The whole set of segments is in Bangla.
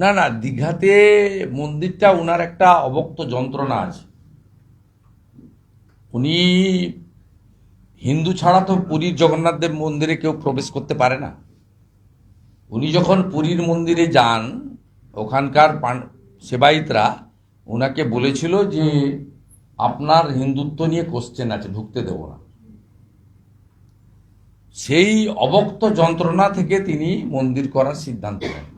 না না, দীঘাতে মন্দিরটা ওনার একটা অবক্ত যন্ত্রণা আছে। উনি হিন্দু ছাড়া তো পুরীর জগন্নাথ দেব মন্দিরে কেউ প্রবেশ করতে পারে না। উনি যখন পুরীর মন্দিরে যান, ওখানকার সেবায়িতরা ওনাকে বলেছিল যে, আপনার হিন্দুত্ব নিয়ে কোশ্চেন আছে, ঢুকতে দেব না। সেই অবক্ত যন্ত্রণা থেকে তিনি মন্দির করার সিদ্ধান্ত নেন।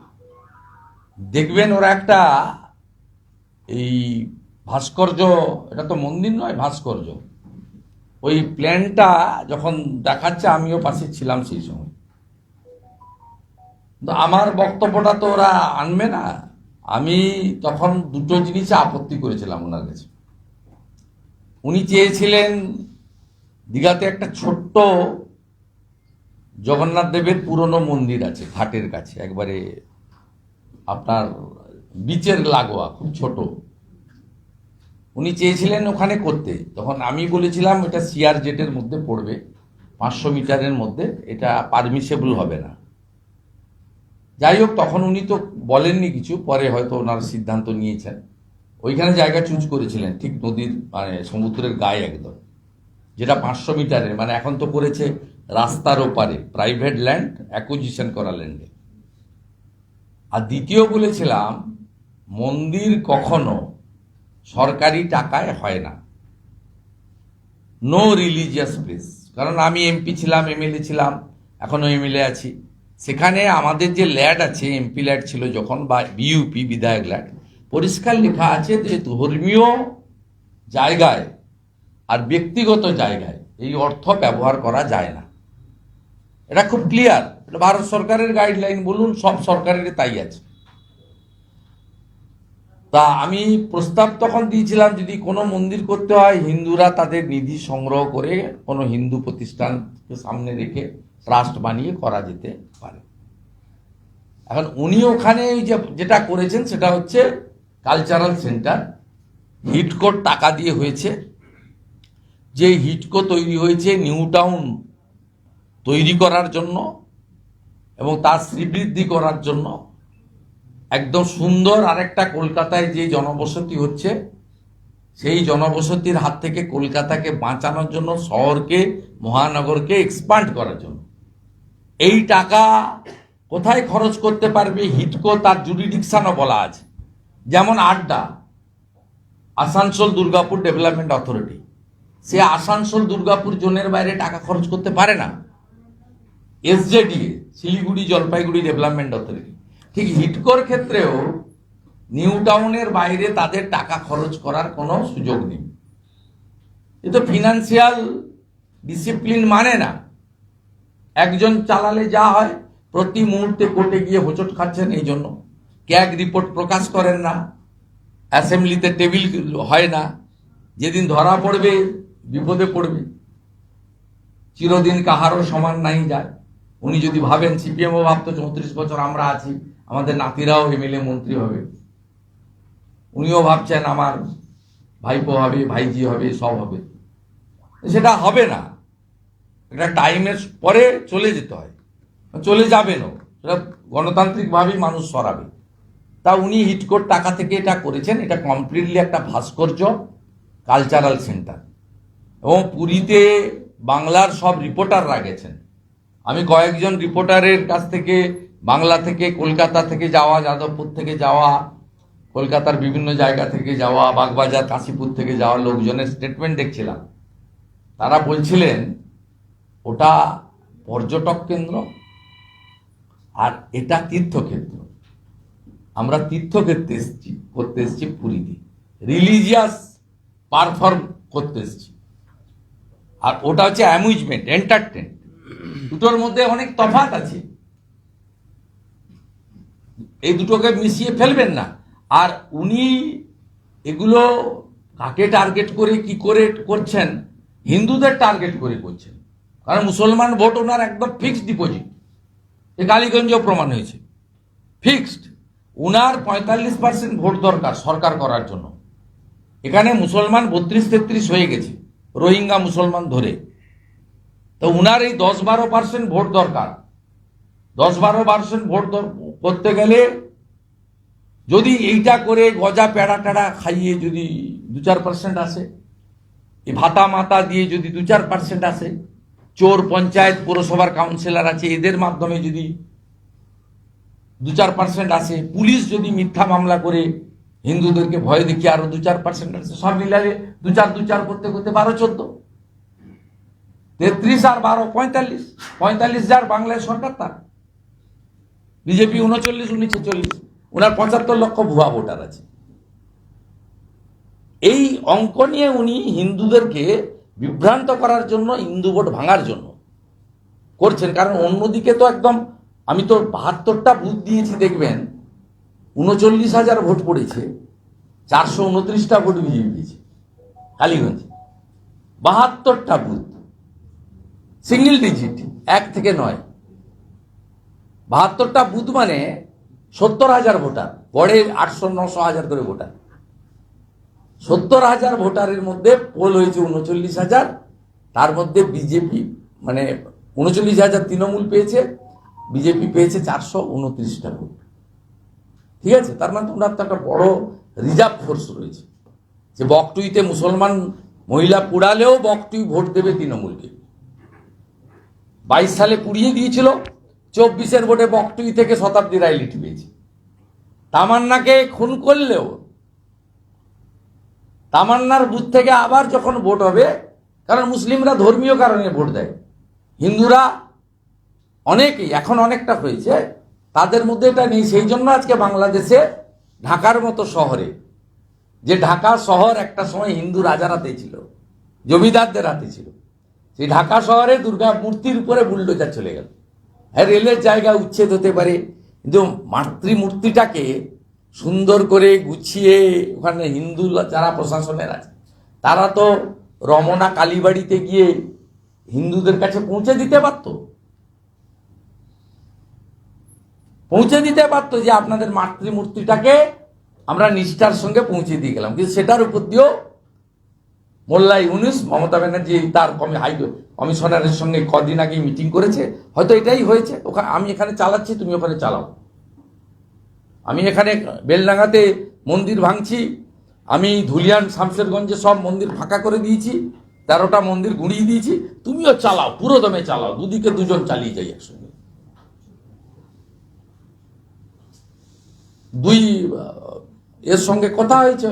দেখবেন ওরা একটা এই ভাস্কর্য, এটা তো মন্দির নয়, ভাস্কর্য। ওই প্ল্যানটা যখন দেখাচ্ছে, আমিও পাশে ছিলাম সেই সময়। তো আমার বক্তব্যটা তো ওরা আনবে না। আমি তখন দুটো জিনিসে আপত্তি করেছিলাম ওনার কাছে। উনি চেয়েছিলেন দীঘাতে একটা ছোট্ট জগন্নাথ দেবের পুরনো মন্দির আছে, ঘাটের কাছে, একবারে আপনার বিচের লাগোয়া, খুব ছোট। উনি চেয়েছিলেন ওখানে করতে। তখন আমি বলেছিলাম, এটা সিআর জেটের মধ্যে পড়বে। পাঁচশো মিটারের মধ্যে এটা পারমিসেবল হবে না। যাই হোক, তখন উনি তো বলেননি কিছু, পরে হয়তো ওনার সিদ্ধান্ত নিয়েছেন। ওইখানে জায়গা চুজ করেছিলেন, ঠিক নদীর মানে সমুদ্রের গায়ে একদম। যেটা পাঁচশো মিটারের মানে এখন তো করেছে রাস্তার ওপারে প্রাইভেট ল্যান্ড অ্যাকুজিশন করা ল্যান্ডে আর দ্বিতীয় বলেছিলাম, মন্দির কখনো সরকারি টাকায় হয় না। নো রিলিজিয়াস প্লেস কারণ আমি এমপি ছিলাম এমএলএ ছিলাম এখনও এমএলএ আছি। সেখানে আমাদের যে ল্যাড আছে এমপি ল্যাড ছিল যখন, বা বিইউপি বিধায়ক ল্যাড, পরিষ্কার লেখা আছে যে ধর্মীয় জায়গায় আর ব্যক্তিগত জায়গায় এই অর্থ ব্যবহার করা যায় না। এটা খুব ক্লিয়ার ভারত সরকারের গাইডলাইন বলুন, সব সরকারের তাই আছে। তা আমি প্রস্তাব তখন দিয়েছিলাম, যদি কোনো মন্দির করতে হয়, হিন্দুরা তাদের নিধি সংগ্রহ করে কোনো হিন্দু প্রতিষ্ঠানকে সামনে রেখে ট্রাস্ট বানিয়ে করা যেতে পারে। এখন উনি ওখানে যে যেটা করেছেন, সেটা হচ্ছে কালচারাল সেন্টার হিটকোর টাকা দিয়ে হয়েছে। যে হিটকো তৈরি হয়েছে নিউ টাউন তৈরি করার জন্য এবং তার শ্রীবৃদ্ধি করার জন্য একদম সুন্দর আরেকটা কলকাতায় যে জনবসতি হচ্ছে, সেই জনবসতির হাত থেকে কলকাতাকে বাঁচানোর জন্য, শহরকে, মহানগরকে এক্সপান্ড করার জন্য। এই টাকা কোথায় খরচ করতে পারবে? হিটকো, তার জুরিডিকশনও বলা আছে। যেমন ADDA, Asansol Durgapur development authority সে আসানসোল দুর্গাপুর জোনের বাইরে টাকা খরচ করতে পারে না। SJDA Siliguri, Jalpaiguri development authority ঠিক হিটকোর ক্ষেত্রেও নিউ টাউনের বাইরে তাদের টাকা খরচ করার কোনো সুযোগ নেই। এ তো ফিনান্সিয়াল ডিসিপ্লিন মানে না। একজন চালালে যা হয়, প্রতি মুহূর্তে কোর্টে গিয়ে হোঁচট খাচ্ছেন এই জন্য। ক্যাগ রিপোর্ট প্রকাশ করেন না। অ্যাসেম্বলিতে টেবিল হয় না। যেদিন ধরা পড়বে, বিপদে পড়বে। চিরদিন কাহারও সমান নাই যায়। উনি যদি ভাবেন সিপিএমও ভাবতো চৌত্রিশ বছর আমরা আছি, আমাদের নাতিরাও এমএলএ মন্ত্রী হবে। উনিও ভাবছেন আমার ভাইপো হবে, ভাইজি হবে, সব হবে। সেটা হবে না। এটা টাইমের পরে চলে যেতে হয়। চলে যাবেনও। সেটা গণতান্ত্রিকভাবেই মানুষ সরাবে। তা উনি হিটকোট টাকা থেকে এটা করেছেন। এটা কমপ্লিটলি একটা ভাস্কর্য কালচারাল সেন্টার এবং পুরীতে বাংলার সব রিপোর্টাররা গেছেন। আমি কয়েকজন রিপোর্টারের কাছ থেকে, বাংলা থেকে, কলকাতা থেকে যাওয়া, যাদবপুর থেকে যাওয়া, কলকাতার বিভিন্ন জায়গা থেকে যাওয়া, বাগবাজার, কাশীপুর থেকে যাওয়া লোকজনের স্টেটমেন্ট দেখছিলাম। তারা বলছিলেন, ওটা পর্যটক কেন্দ্র আর এটা তীর্থক্ষেত্র। আমরা তীর্থক্ষেত্রে এসেছি, করতে এসেছি পুরীতে। রিলিজিয়াস পারফর্ম করতে এসেছি। আর ওটা হচ্ছে অ্যামিউজমেন্ট এন্টারটেন দুটোর মধ্যে অনেক তফাৎ আছে। এই দুটোকে মিশিয়ে ফেলবেন না। আর উনি এগুলো কাকে টার্গেট করে, কি করে করছেন, হিন্দুদের টার্গেট করে করছেন। কারণ মুসলমান ভোট ওনার একদম ফিক্সড ডিপোজিট এ কালীগঞ্জেও প্রমাণ হয়েছে। ফিক্সড উনার পঁয়তাল্লিশ পার্সেন্ট ভোট দরকার সরকার করার জন্য। এখানে মুসলমান বত্রিশ তেত্রিশ হয়ে গেছে। রোহিঙ্গা মুসলমান ধরে। তো উনার এই দশ বারো পার্সেন্ট ভোট দরকার। দশ বারো পার্সেন্ট ভোট করতে গেলে যদি এইটা করে গজা প্যাড়া ট্যাড়া খাইয়ে যদি দু চার পার্সেন্ট আসে, এই ভাতা মাতা দিয়ে যদি দু চার পার্সেন্ট আসে, চোর পঞ্চায়েত পৌরসভার কাউন্সিলর আছে, এদের মাধ্যমে যদি দু চার পার্সেন্ট আসে, পুলিশ যদি মিথ্যা মামলা করে হিন্দুদেরকে ভয় দেখিয়ে আরও দু চার পার্সেন্ট আসে, সব মিলালে দু চার দু চার করতে করতে বারো চোদ্দ। তেত্রিশ আর বারো, পঁয়তাল্লিশ। পঁয়তাল্লিশ যার, বাংলায় সরকার তার। বিজেপি উনচল্লিশ, উনি ছেচল্লিশ। ওনার পঁচাত্তর লক্ষ ভুয়া ভোটার আছে। এই অঙ্ক নিয়ে উনি হিন্দুদেরকে বিভ্রান্ত করার জন্য, হিন্দু ভোট ভাঙার জন্য করছেন। কারণ অন্যদিকে তো একদম, আমি তো বাহাত্তরটা বুথ দিয়েছি, দেখবেন। উনচল্লিশ হাজার ভোট পড়েছে, চারশো উনত্রিশটা ভোট বিজেপি দিয়েছে, কালীগঞ্জে। বাহাত্তরটা বুথ। সিঙ্গেল ডিজিট, এক থেকে নয়। বাহাত্তরটা বুথ মানে সত্তর হাজার ভোটার গড়ে আটশো, নশো হাজার করে ভোটার। সত্তর হাজার ভোটারের মধ্যে পোল হয়েছে উনচল্লিশ হাজার, তার মধ্যে বিজেপি মানে উনচল্লিশ হাজার তৃণমূল পেয়েছে, বিজেপি পেয়েছে চারশো উনত্রিশটা ভোট। ঠিক আছে? তার মানে তোমরা তো একটা বড় রিজার্ভ ফোর্স রয়েছে। যে বকটুইতে মুসলমান মহিলা পুড়ালেও বকটুই ভোট দেবে তৃণমূলকে। বাইশ সালে পুড়িয়ে দিয়েছিল, চব্বিশের ভোটে বকটুই থেকে শতাব্দী রায় লিট পেয়েছে তামান্নাকে খুন করলেও, তামান্নার বুথ থেকে আবার যখন ভোট হবে, কারণ মুসলিমরা ধর্মীয় কারণে ভোট দেয়। হিন্দুরা অনেকেই, এখন অনেকটা হয়েছে, তাদের মধ্যে এটা নেই। সেই জন্য আজকে বাংলাদেশে ঢাকার মতো শহরে, যে ঢাকা শহর একটা সময় হিন্দু রাজার হাতে ছিল, জমিদারদের হাতে ছিল সেই ঢাকা শহরে দুর্গা মূর্তির উপরে বুলডোজার চলে গেল। হ্যাঁ রেলের জায়গা উচ্ছেদ হতে পারে, কিন্তু মাতৃমূর্তিটাকে সুন্দর করে গুছিয়ে ওখানে হিন্দু যারা প্রশাসনের আছে, তারা তো রমনা কালীবাড়িতে গিয়ে হিন্দুদের কাছে পৌঁছে দিতে পারত। পৌঁছে দিতে পারতো যে আপনাদের মাতৃমূর্তিটাকে আমরা নিষ্ঠার সঙ্গে পৌঁছে দিয়ে গেলাম, কিন্তু সেটার উপর দিয়েও মোল্লা ইউনুস, মমতা ব্যানার্জি তার কমি হাই কমিশনারের সঙ্গে কদিন আগে মিটিং করেছে। হয়তো এটাই হয়েছে। ওখানে আমি এখানে চালাচ্ছি, তুমি ওখানে চালাও। আমি এখানে বেলডাঙ্গাতে মন্দির ভাঙছি। আমি ধুলিয়ান শামশেরগঞ্জে সব মন্দির ফাঁকা করে দিয়েছি। তেরোটা মন্দির গুঁড়িয়ে দিয়েছি। তুমিও চালাও, পুরো দমে চালাও। দুদিকে দুজন চালিয়ে যাই একসঙ্গে। দুই এর সঙ্গে কথা হয়েছে।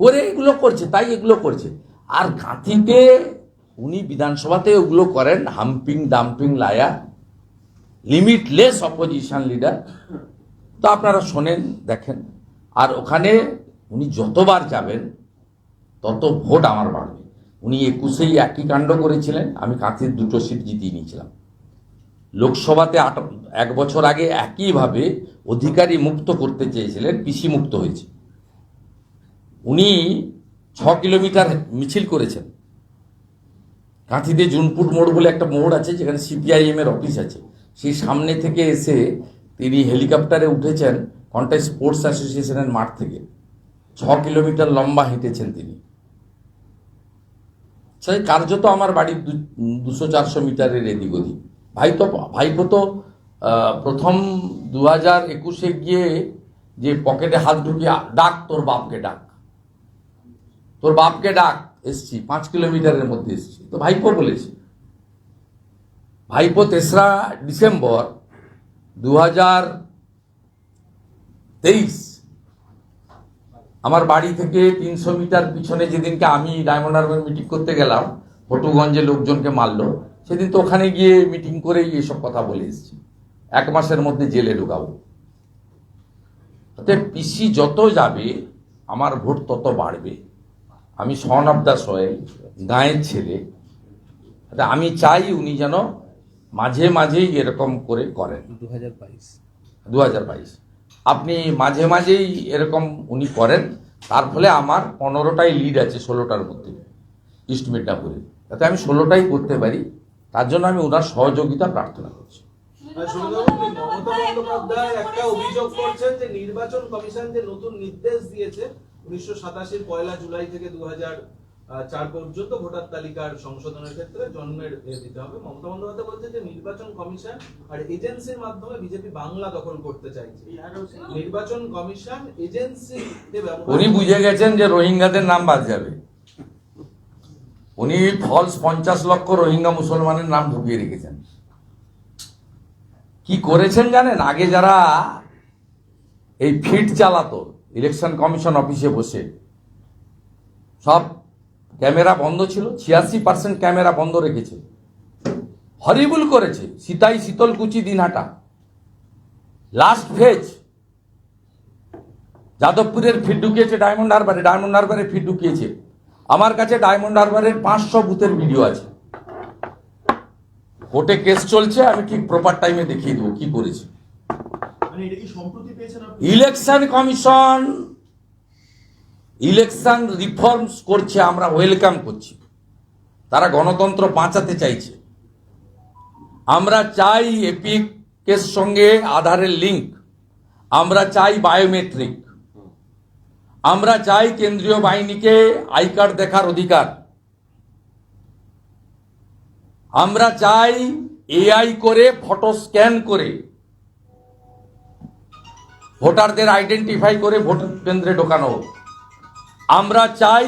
করে এগুলো করছে, তাই এগুলো করছে। আর গাঁথিতে উনি বিধানসভাতে ওগুলো করেন, হাম্পিং ডাম্পিং লায়া লিমিটলেস অপোজিশন লিডার তো আপনারা শোনেন, দেখেন। আর ওখানে উনি যতবার যাবেন, তত ভোট আমার বাড়বে। উনি একুশেই একই কাণ্ড করেছিলেন, আমি কাঁথির দুটো সিট জিতিয়ে নিয়েছিলাম। লোকসভাতে আট, এক বছর আগে একইভাবে অধিকারী মুক্ত করতে চেয়েছিলেন, পিসি মুক্ত হয়েছে। উনি ছ কিলোমিটার মিছিল করেছেন। কাঁথিতে জুনপুর মোড় বলে একটা মোড় আছে, যেখানে সিপিআইএম এর অফিস আছে। সেই সামনে থেকে এসে তিনি হেলিকপ্টারে উঠেছেন কন্টাই স্পোর্টস অ্যাসোসিয়েশনের মাঠ থেকে। ছ কিলোমিটার লম্বা হেঁটেছেন তিনি। সেই কার্যত আমার বাড়ির দুশো চারশো মিটারের এদিক ওদিক। ভাই তো, ভাইপো তো প্রথম দু হাজার একুশে গিয়ে যে পকেটে হাত ঢুকিয়ে ডাক, তোর বাপকে ডাক। তোর বাপকে ডাক, এসছি, পাঁচ কিলোমিটারের মধ্যে এসছি। তো ভাইপো বলেছে। ভাইপো তেসরা ডিসেম্বর দু হাজার তেইশ। আমার বাড়ি থেকে তিনশো মিটার পিছনে যেদিনকে আমি ডায়মন্ড হারবার মিটিং করতে গেলাম ফটুগঞ্জে লোকজনকে মারলো। সেদিন তো ওখানে গিয়ে মিটিং করেই এসব কথা বলে এসেছি। এক মাসের মধ্যে জেলে ঢুকাবো। অতএব পিসি যত যাবে, আমার ভোট তত বাড়বে। আমি সন অফ দ্য সয়েল গাঁয়ের ছেলে। অতএব আমি চাই উনি যেন মাঝে মাঝেই এরকম করে করেন। দু হাজার বাইশ। দু হাজার বাইশ। আপনি মাঝে মাঝেই এরকম উনি করেন তার ফলে আমার পনেরোটাই লিড আছে ষোলোটার মধ্যে ইস্ট মিডনাপুরে যাতে আমি ষোলোটাই করতে পারি তার জন্য আমি ওনার সহযোগিতা প্রার্থনা করছি। একটা অভিযোগ করছেন যে নির্বাচন কমিশন যে নতুন নির্দেশ দিয়েছে উনিশশো সাতাশির পয়লা জুলাই থেকে দু চার পর্যন্ত ভোটার তালিকার সংশোধনের ক্ষেত্রে জন্মের দিতে হবে। মমতা বন্দ্যোপাধ্যায় বলছে যে নির্বাচন কমিশন আর এজেন্সির মাধ্যমে বিজেপি বাংলা দখল করতে চাইছে। নির্বাচন কমিশন এজেন্সি উনি বুঝে গেছেন যে রোহিঙ্গাদের নাম বাদ যাবে। উনি ফলস পঞ্চাশ লক্ষ রোহিঙ্গা মুসলমানের নাম ঢুকিয়ে রেখেছেন। কি করেছেন জানেন? আগে যারা এই ফিট চালাতো ইলেকশন কমিশন অফিসে বসে। সব ক্যামেরা বন্ধ ছিল, ছিয়াশি পার্সেন্ট ক্যামেরা বন্ধ রেখেছে। হরিবুল করেছে, সীতাই শীতলকুচি দিনহাটা। লাস্ট ফেজ যাদবপুরের ফিট ঢুকিয়েছে ডায়মন্ড হারবারে ডায়মন্ড হারবারে ফিট ঢুকিয়েছে। আমার কাছে ডায়মন্ড হারবারের পাঁচশো বুথের ভিডিও আছে। কোর্টে কেস চলছে, আমি ঠিক প্রপার টাইমে দেখিয়ে দেবো কি করেছি মানে এটা কি সম্প্রতি পেয়েছেন আপনি ইলেকশন কমিশন ইলেকশন রিফর্মস করছে, আমরা ওয়েলকাম করছি। তারা গণতন্ত্র বাঁচাতে চাইছে। আমরা চাই এপিক এর সঙ্গে আধারের লিংক আমরা চাই বায়োমেট্রিক আমরা চাই কেন্দ্রীয় বাহিনীকে আই কার্ড দেখার অধিকার। আমরা চাই এআই করে, ফটো স্ক্যান করে ভোটারদের আইডেন্টিফাই করে ভোট কেন্দ্রে ঢোকানো হোক। আমরা চাই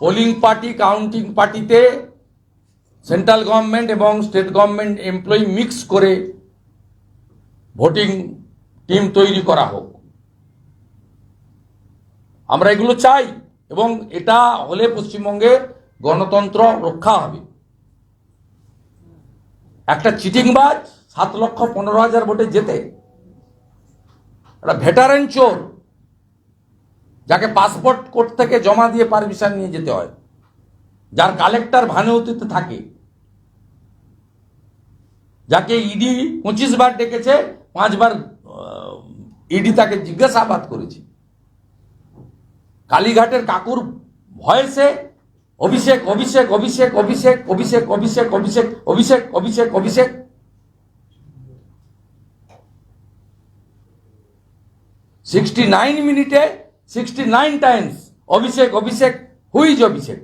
পোলিং পার্টি কাউন্টিং পার্টিতে সেন্ট্রাল গভর্নমেন্ট এবং স্টেট গভর্নমেন্ট এমপ্লয়ি মিক্স করে ভোটিং টিম তৈরি করা হোক আমরা এগুলো চাই এবং এটা হলে পশ্চিমবঙ্গে গণতন্ত্র রক্ষা হবে একটা চিটিংবাজ সাত লক্ষ পনেরো হাজার ভোটে যেতে একটা ভেটারেন চোর যাকে পাসপোর্ট কোর্ট থেকে জমা দিয়ে পারমিশন নিয়ে যেতে হয় যার কালেক্টর ভানুতিতে থাকে যাকে ইডি পঁচিশ বার ডেকেছে পাঁচবার ইডি তাকে জিজ্ঞাসাবাদ করেছে কালীঘাটের কাকুর ভয়েসে অভিষেক অভিষেক অভিষেক অভিষেক অভিষেক অভিষেক অভিষেক অভিষেক অভিষেক অভিষেক সিক্সটি নাইন মিনিটে sixty nine times Abhishek Abhishek who's Abhishek.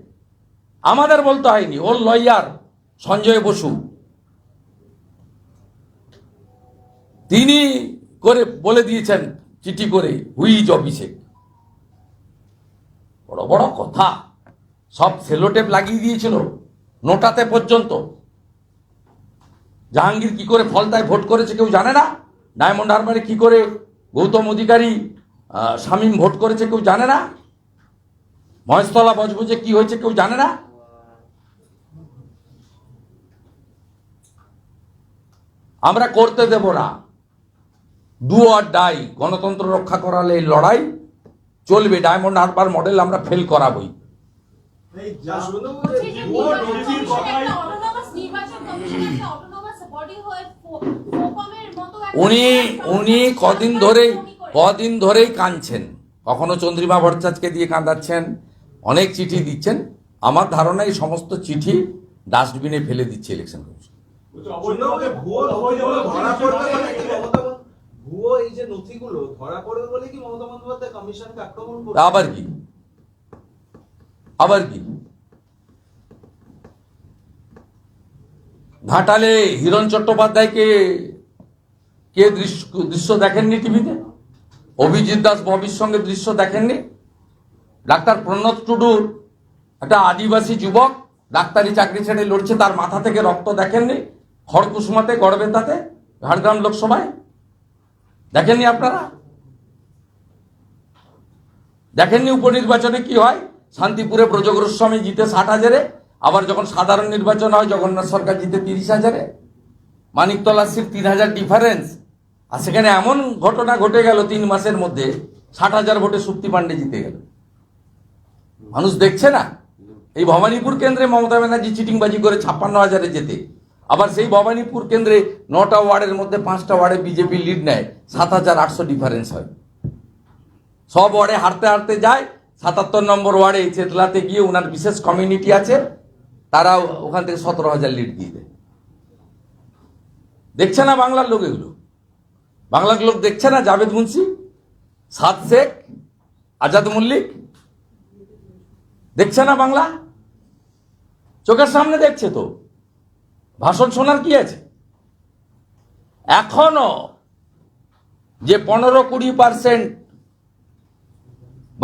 আমাদের বলতে হয়নি, ওর লয়ার সঞ্জয় বসু। তিনি করে বলে দিয়েছেন, চিঠি করে হুইজ অভিষেক। বড় বড় কথা। সব সেলোটেপ লাগিয়ে দিয়েছিল, নোটাতে পর্যন্ত। জাহাঙ্গীর কি করে ফলতায় ভোট করেছে কেউ জানে না? ডায়মন্ড হারবারে কি করে গৌতম অধিকারী শামীম ভোট করেছে কেউ জানে না? মহেশতলা বজবজে কি হয়েছে কেউ জানে না? আমরা করতে দেব না। ডু আর ডাই গণতন্ত্র রক্ষা করালে এই লড়াই চলবে। ডায়মন্ড হারবার মডেল আমরা ফেল করাবই। নির্বাচন কমিশন উনি উনি কদিন ধরেই কদিন ধরেই কাঁদছেন। কখনো চন্দ্রিমা ভট্টাচার্যকে দিয়ে কাঁদাচ্ছেন অনেক চিঠি দিচ্ছেন। আমার ধারণা এই সমস্ত চিঠি ডাস্টবিনে ফেলে দিচ্ছে ইলেকশন কমিশন আবার কি? আবার কি? ঘাটালে হিরণ চট্টোপাধ্যায়কে কে দৃশ্য দেখেননি টিভিতে? অভিজিৎ দাস ববির সঙ্গে দৃশ্য দেখেননি? ডাক্তার প্রণব টুডুর একটা আদিবাসী যুবক ডাক্তারি চাকরি ছেড়ে লড়ছে, তার মাথা থেকে রক্ত দেখেননি? খড়কুসুমাতে, গড়বেতাতে, ঝাড়গ্রাম লোকসভায়? দেখেননি আপনারা? দেখেননি উপনির্বাচনে কি হয়? শান্তিপুরে ব্রজগোস্বামী জিতে ষাট হাজারে, আবার যখন সাধারণ নির্বাচন হয়, জগন্নাথ সরকার জিতে তিরিশ হাজারে। মানিকতলা সিট তিন হাজার ডিফারেন্স আর সেখানে এমন ঘটনা ঘটে গেল তিন মাসের মধ্যে, ষাট হাজার ভোটে সুপ্তি পান্ডে জিতে গেল। মানুষ দেখছে না? এই ভবানীপুর কেন্দ্রে মমতা ব্যানার্জি চিটিংবাজি করে ছাপ্পান্ন হাজারে যেতে আবার সেই ভবানীপুর কেন্দ্রে নটা ওয়ার্ডের মধ্যে পাঁচটা ওয়ার্ডে বিজেপি লিড নেয়, সাত হাজার আটশো ডিফারেন্স হয়। সব ওয়ার্ডে হারতে হারতে যায়, সাতাত্তর নম্বর ওয়ার্ডে চেতলাতে গিয়ে ওনার বিশেষ কমিউনিটি আছে তারা ওখান থেকে সতেরো হাজার লিড দিয়ে দেয়। দেখছে না বাংলার লোক এগুলো? বাংলার লোক দেখছে না জাভেদ মুন্সি, সাদ শেখ, আজাদ মল্লিক? দেখছে না বাংলা? চোখের সামনে দেখছে তো। ভাষণ শোনার কি আছে? এখনও যে পনেরো কুড়ি পার্সেন্ট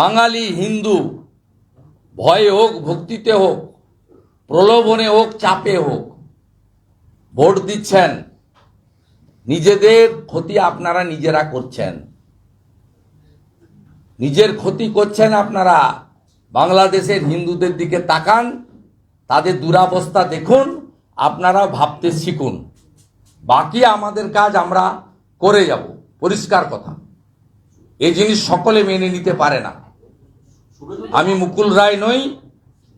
বাঙালি হিন্দু ভয়ে হোক, ভক্তিতে হোক, প্রলোভনে হোক, চাপে হোক, ভোট দিচ্ছেন নিজেদের ক্ষতি আপনারা নিজেরা করছেন। নিজের ক্ষতি করছেন আপনারা। বাংলাদেশের হিন্দুদের দিকে তাকান, তাদের দুরাবস্থা দেখুন আপনারা ভাবতে শিখুন। বাকি আমাদের কাজ আমরা করে যাব। পরিষ্কার কথা। এই জিনিস সকলে মেনে নিতে পারে না। আমি মুকুল রায় নই,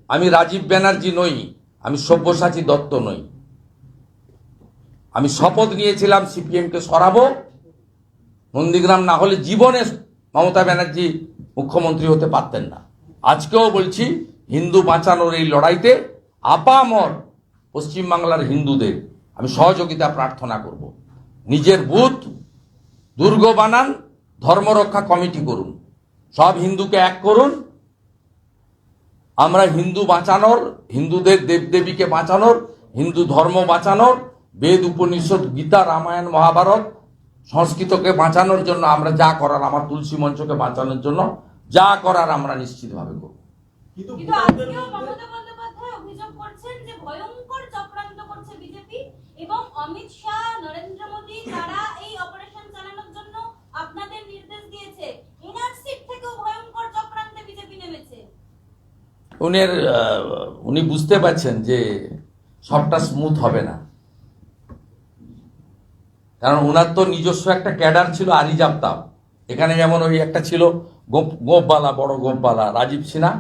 আমি রাজীব ব্যানার্জি নই, আমি সব্যসাচী দত্ত নই। আমি শপথ নিয়েছিলাম সিপিএমকে সরাবো। নন্দীগ্রাম না হলে জীবনে মমতা ব্যানার্জি মুখ্যমন্ত্রী হতে পারতেন না। আজকেও বলছি, হিন্দু বাঁচানোর এই লড়াইতে আপামর পশ্চিমবাংলার হিন্দুদের আমি সহযোগিতা প্রার্থনা করব। নিজের বুথ দুর্গ বানান, ধর্মরক্ষা কমিটি করুন। সব হিন্দুকে এক করুন। আমরা হিন্দু বাঁচানোর, হিন্দুদের দেবদেবীকে বাঁচানোর, হিন্দু ধর্ম বাঁচানোর বেদ উপনিষদ গীতা রামায়ণ মহাভারত সংস্কৃতকে বাঁচানোর জন্য আমরা যা করার আমার তুলসী মঞ্চকে বাঁচানোর জন্য যা করার আমরা নিশ্চিতভাবে করব। কিন্তু কিন্তু ভোটারদের আজকেও মধ্যে- মমতা বন্দ্যোপাধ্যায় অভিযোগ করছেন যে ভয়ঙ্কর চক্রান্ত করছে বিজেপি এবং অমিত শাহ নরেন্দ্র মোদী তারা এই অপারেশন চালানোর জন্য আপনাদের নির্দেশ দিয়েছে। এনআরসি থেকেও ভয়ঙ্কর চক্রান্তে বিজেপি নেমেছে। উনি উনি বুঝতে পারছেন যে সবটা স্মুথ হবে না। কারণ ওনার তো নিজস্ব একটা ক্যাডার ছিল আরিজ আফতাব এখানে যেমন ওই একটা ছিল গোপ, গোপবালা, বড় গোপবালা, রাজীব সিনহা।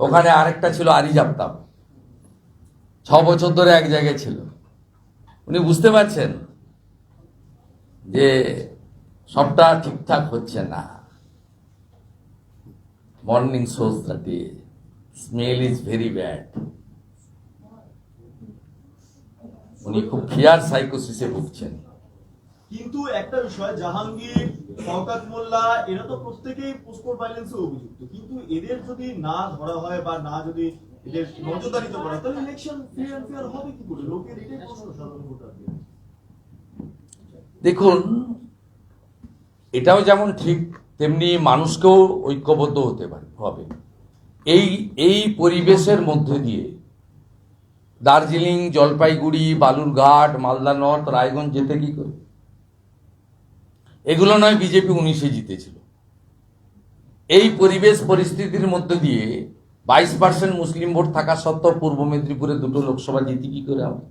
ওখানে আরেকটা ছিল আরিজ আফতাব ছ বছর ধরে এক জায়গায় ছিল। উনি বুঝতে পারছেন যে সবটা ঠিকঠাক হচ্ছে না। Morning the day. Smell is very bad. উনি খুব ফিয়ার সাইকোসিসে ভুগছেন। কিন্তু একটা বিষয়, জাহাঙ্গীর শওকাত মোল্লা, এরা তো প্রত্যেকেই পোস্টকোড ভাইলেন্সে অভিযুক্ত। কিন্তু এদের যদি না ধরা হয় বা না যদি এদের নজরদারিতে করা তাহলে ইলেকশন ফ্রি অ্যান্ড ফেয়ার হবে কি করে? লোকের এটাই প্রশ্ন সাধারণ ভোটারদের। দেখুন, এটাও যেমন ঠিক, তেমনি মানুষকেও ঐক্যবদ্ধ হতে পারে, হবে। এই এই পরিবেশের মধ্যে দিয়ে দার্জিলিং, জলপাইগুড়ি, বালুরঘাট, মালদা নর্থ, রায়গঞ্জ যেতে কি করে? এগুলো নয় বিজেপি উনিশে জিতেছিল। এই পরিবেশ পরিস্থিতির মধ্যে দিয়ে বাইশ পার্সেন্ট মুসলিম ভোট থাকা সত্ত্বেও পূর্ব মেদিনীপুরে দুটো লোকসভা জিতি কি করে হবে?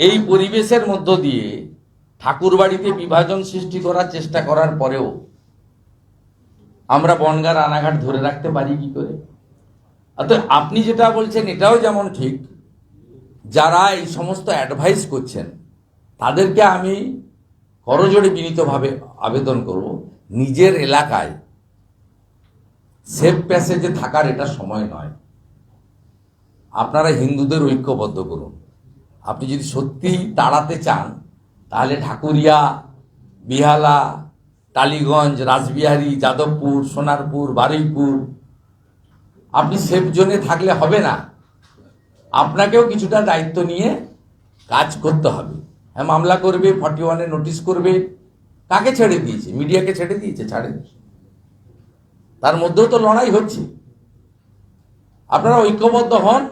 এই পরিবেশের মধ্য দিয়ে ঠাকুরবাড়িতে বিভাজন সৃষ্টি করার চেষ্টা করার পরেও আমরা বনগা রানাঘাট ধরে রাখতে পারি কি করে? অর্থাৎ আপনি যেটা বলছেন এটাও যেমন ঠিক, যারা এই সমস্ত অ্যাডভাইস করছেন, তাদেরকে আমি করজোড়ে বিনীতভাবে আবেদন করব, নিজের এলাকায় সেফ প্যাসেজে থাকার এটা সময় নয়। আপনারা হিন্দুদের ঐক্যবদ্ধ করুন। আপনি যদি সত্যি তাড়াতে চান, তাহলে ঠাকুরিয়া বিহালা, টালিগঞ্জ, রাসবিহারী, যাদবপুর, সোনারপুর, বারুইপুর, আপনি সেফ জোনে থাকলে হবে না। আপনাকেও কিছুটা দায়িত্ব নিয়ে কাজ করতে হবে। মামলা করবে ফর্টি ওয়ানে নোটিশ করবে। কাকে ছেড়ে দিয়েছে? মিডিয়াকে ছেড়ে দিয়েছে, ছাড়ে। তার মধ্যেও তো লড়াই হচ্ছে। আপনারা ঐক্যবদ্ধ হন।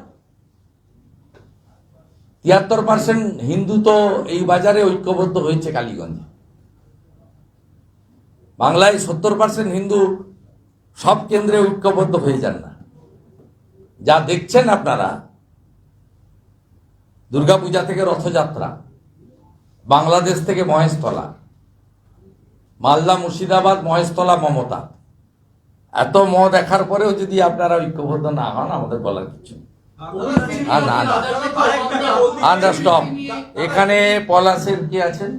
তিয়াত্তর পার্সেন্ট হিন্দু তো এই বাজারে ঐক্যবদ্ধ হয়েছে কালীগঞ্জে। বাংলায় সত্তর পার্সেন্ট হিন্দু সব কেন্দ্রে ঐক্যবদ্ধ হয়ে যান না। যা দেখছেন আপনারা, দুর্গাপূজা থেকে রথযাত্রা। বাংলাদেশ থেকে মহেশতলা। মালদা মুর্শিদাবাদ মহেশতলা মমতা। এত ম দেখার পরেও যদি আপনারা ঐক্যবদ্ধ না হন আমাদের বলার কিছু এখানে পলাশের কি আছেন।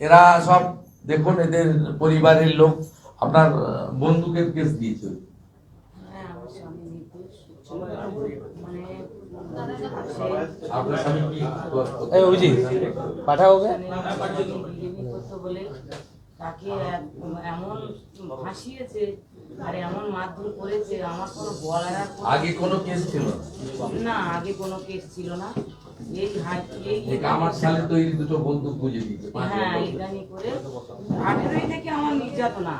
এরা সব দেখুন এদের পরিবারের লোক। আপনার বন্দুকের কেস দিয়েছে হ্যাঁ আমার স্বামী নির্দোষ মানে আপনার স্বামী কি এই অভিজিৎ পাঠাও ওকে বিরিয়ানি করতে বলে তাকে এমন ফাঁসিয়েছে আর এমন মারধর করেছে আমার কোনো বলার আগে কোনো কেস ছিল? না আগে কোনো কেস ছিল না এই হাই- এই এই আমার সালে তৈরি দুটো বন্দুক বুঝে পাঁচ হ্যাঁ বছর। করে। আঠেরোই থেকে আমার নির্যাতনা।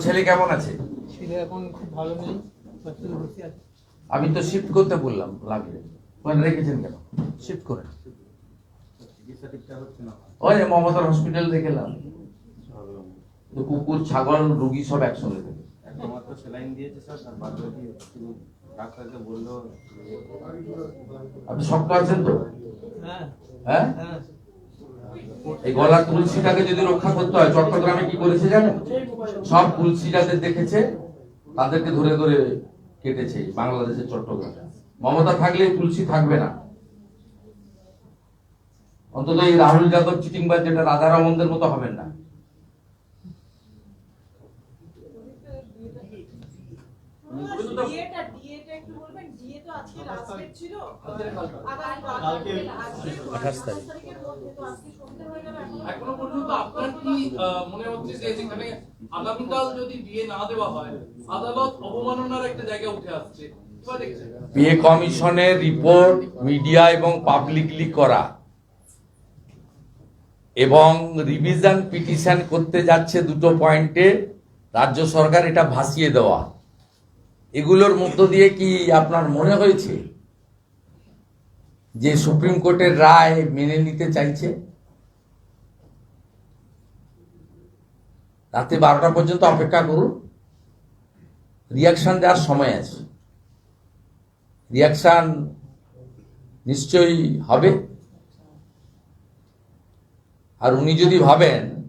ছেলে কেমন আছে? ছেলে এখন খুব ভালো নেই আমি তো শিফট করতে বললাম লাগলে। ওখানে রেখেছেন কেন? শিফট করে। ওই মমতার হসপিটাল দেখলাম কুকুর ছাগল রুগী সব একসঙ্গে থাকে। একটা মাত্র স্যালাইন দিয়েছে স্যার তার বাদ বাকি ডাক্তারকে বলল আপনি শক্ত আছেন তো? হ্যাঁ। হ্যাঁ? হ্যাঁ। এই গলা তুলসীটাকে যদি রক্ষা করতে হয় চট্টগ্রামে কি করেছে জানেন? সব তুলসী যাদের দেখেছে তাদেরকে ধরে ধরে কেটেছে বাংলাদেশের চট্টগ্রামে। মমতা থাকলে তুলসী থাকবে না। অন্তত এই রাহুল যাদব চিটিংবাজ যেটা রাধারমনদের মতো হবেন না। ডিএটা ডিএটা একটু বলবেন? ডিএ তো আজকে লাস্ট ডেট ছিল। কালকে। আঠাশ তারিখ। তারিখের মধ্যে তো আজকে সন্ধে হয়ে যাবে এখনও পর্যন্ত আপনার কি মনে হচ্ছে যে যেখানে আগামীকাল যদি বিয়ে না দেওয়া হয় আদালত অবমাননার একটা জায়গা উঠে আসছে? কীভাবে বিয়ে কমিশনের রিপোর্ট মিডিয়া এবং পাবলিকলি করা এবং রিভিশন পিটিশন করতে যাচ্ছে দুটো পয়েন্টে। রাজ্য সরকার এটা ভাসিয়ে দেওয়া। এগুলোর মধ্য দিয়ে কি আপনার মনে হয়েছে যে সুপ্রিম কোর্টের রায় মেনে নিতে চাইছে? রাতে বারোটা পর্যন্ত অপেক্ষা করুন। রিয়াকশন দেওয়ার সময় আছে। রিয়াকশান নিশ্চয়ই হবে। আর উনি যদি ভাবেন,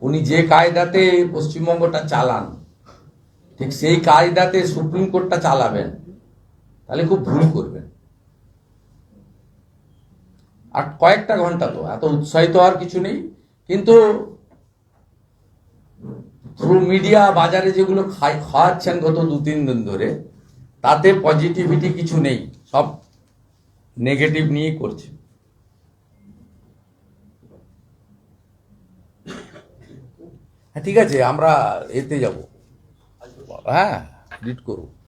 উনি যে কায়দাতে পশ্চিমবঙ্গটা চালান ঠিক সেই কায়দাতে সুপ্রিম কোর্টটা চালাবেন, তাহলে খুব ভুল করবেন। আর কয়েকটা ঘণ্টা তো, এত উৎসাহিত আর কিছু নেই। কিন্তু থ্রু মিডিয়া বাজারে যেগুলো খাই, খাওয়াচ্ছেন গত দু, তিন দিন ধরে, তাতে পজিটিভিটি কিছু নেই, সব নেগেটিভ নিয়েই করছে। হ্যাঁ ঠিক আছে, আমরা এতে যাব। হ্যাঁ রিড করব